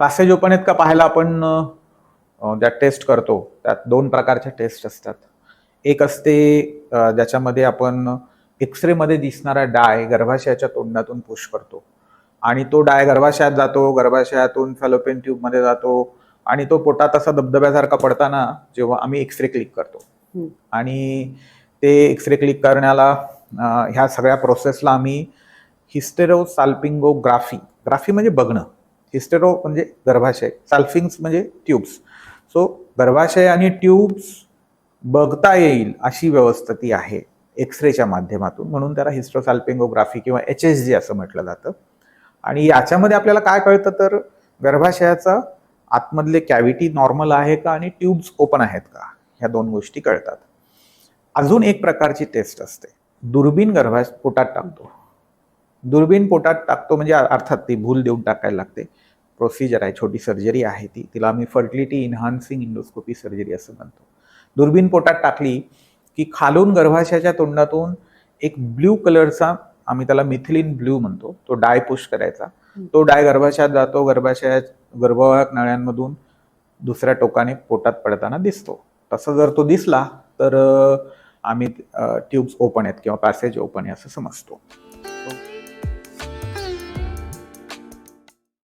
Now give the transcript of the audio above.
Passage open आहेत का पाहायला आपण ज्या टेस्ट करतो त्यात दोन प्रकारच्या टेस्ट असतात. एक असते ज्याच्यामध्ये आपण एक्सरेमध्ये दिसणारा डाय गर्भाशयाच्या तोंडातून पुश करतो. आणि तो डाय गर्भाशयात जातो गर्भाशयातून फॅलोपियन ट्यूबमध्ये जातो आणि तो पोटात असा धबधब्यासारखा पडताना जेव्हा आम्ही एक्सरे क्लिक करतो. आणि ते एक्सरे क्लिक करण्याला ह्या सगळ्या प्रोसेसला आम्ही हिस्टेरो साल्पिंगोग्राफी ग्राफी म्हणजे बघणं. हिस्टेरो म्हणजे गर्भाशय साल्फिंग्स म्हणजे ट्यूब्स. सो गर्भाशय आणि ट्यूब्स बघता येईल अशी व्यवस्था ती आहे एक्सरेच्या माध्यमातून. म्हणून त्याला हिस्ट्रोसाल्पिंगोग्राफी किंवा एच एस जी असं म्हटलं जातं. आणि याच्यामध्ये आपल्याला काय कळतं तर गर्भाशयाचा आतमधले कॅव्हिटी नॉर्मल आहे का आणि ट्यूब्स ओपन आहेत का? ह्या दोन गोष्टी कळतात. अजून एक प्रकारची टेस्ट असते. दुर्बीण गर्भाश पोटात टाकतो. दुर्बीण पोटात टाकतो म्हणजे अर्थात ती भूल देऊन टाकायला लागते. प्रोसिजर आहे छोटी सर्जरी आहे ती तिला आम्ही फर्टिलिटी इन्हान्सिंग इंडोस्कोपी सर्जरी असं म्हणतो. दुर्बीण पोटात टाकली की खालून गर्भाशयाच्या तोंडातून एक ब्ल्यू कलरचा आम्ही त्याला मिथिलिन ब्ल्यू म्हणतो तो डाय पुश करायचा. तो डाय गर्भाशयात जातो गर्भाशयात गर्भवाहक नळ्यांमधून दुसऱ्या टोकाने पोटात पडताना दिसतो. तसं जर तो दिसला तर आम्ही ट्यूब्स ओपन आहेत किंवा पॅसेज ओपन आहे असं समजतो.